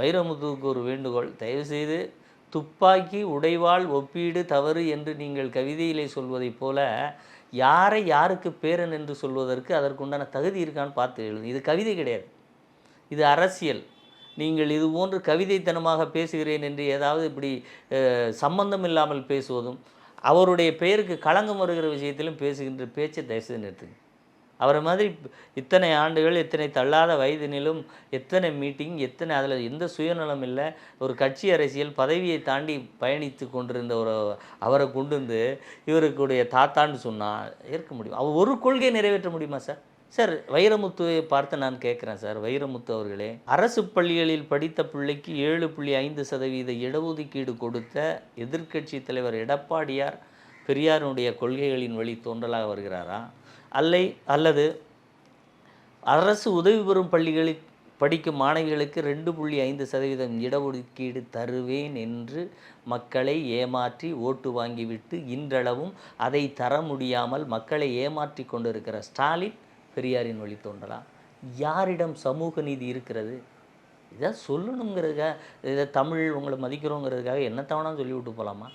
வைரமுத்துவுக்கு ஒரு வேண்டுகோள். தயவுசெய்து துப்பாக்கி உடைவாள் ஒப்பீடு தவறு என்று நீங்கள் கவிதையிலே சொல்வதைப் போல யாரை யாருக்கு பேரன் என்று சொல்வதற்கு அதற்குண்டான தகுதி இருக்கான்னு பார்த்து எழுது. இது கவிதை கிடையாது. இது அரசியல். நீங்கள் இது போன்று கவிதைத்தனமாக பேசுகிறேன் என்று ஏதாவது இப்படி சம்பந்தம் இல்லாமல் பேசுவதும் அவருடைய பெயருக்கு களங்கம் வருகிற விஷயத்திலும் பேசுகின்ற பேச்சை தயவுசெய்து நிறுத்துங்க. அவரை மாதிரி இத்தனை ஆண்டுகள் இத்தனை தள்ளாத வயதினிலும் எத்தனை மீட்டிங் எத்தனை அதில் எந்த சுயநலம் இல்லை ஒரு கட்சி அரசியல் பதவியை தாண்டி பயணித்து கொண்டிருந்த ஒரு அவரை கொண்டு வந்து இவருக்குடைய தாத்தான்னு சொன்னால் ஏற்க முடியும். அவர் ஒரு கொள்கையை நிறைவேற்ற முடியுமா சார்? சார் வைரமுத்துவை பார்த்து நான் கேட்குறேன் சார். வைரமுத்து அவர்களே அரசு பள்ளிகளில் படித்த பிள்ளைக்கு ஏழு புள்ளி ஐந்து சதவீத இடஒதுக்கீடு கொடுத்த எதிர்க்கட்சி தலைவர் எடப்பாடியார் பெரியாருடைய கொள்கைகளின் வழி தோன்றலாக வருகிறாரா? அல்லை அல்லது அரசு உதவி பெறும் பள்ளிகளில் படிக்கும் மாணவிகளுக்கு ரெண்டு புள்ளி ஐந்து சதவீதம் இடஒதுக்கீடு தருவேன் என்று மக்களை ஏமாற்றி ஓட்டு வாங்கிவிட்டு இன்றளவும் அதை தர முடியாமல் மக்களை ஏமாற்றி கொண்டிருக்கிற ஸ்டாலின் பெரியாரின் வழி தோன்றலாம் யாரிடம் சமூக நீதி இருக்கிறது? இதை சொல்லணுங்கிறதுக்காக இதை தமிழ் உங்களை மதிக்கிறோங்கிறதுக்காக என்ன தவணா சொல்லி விட்டு போகலாமா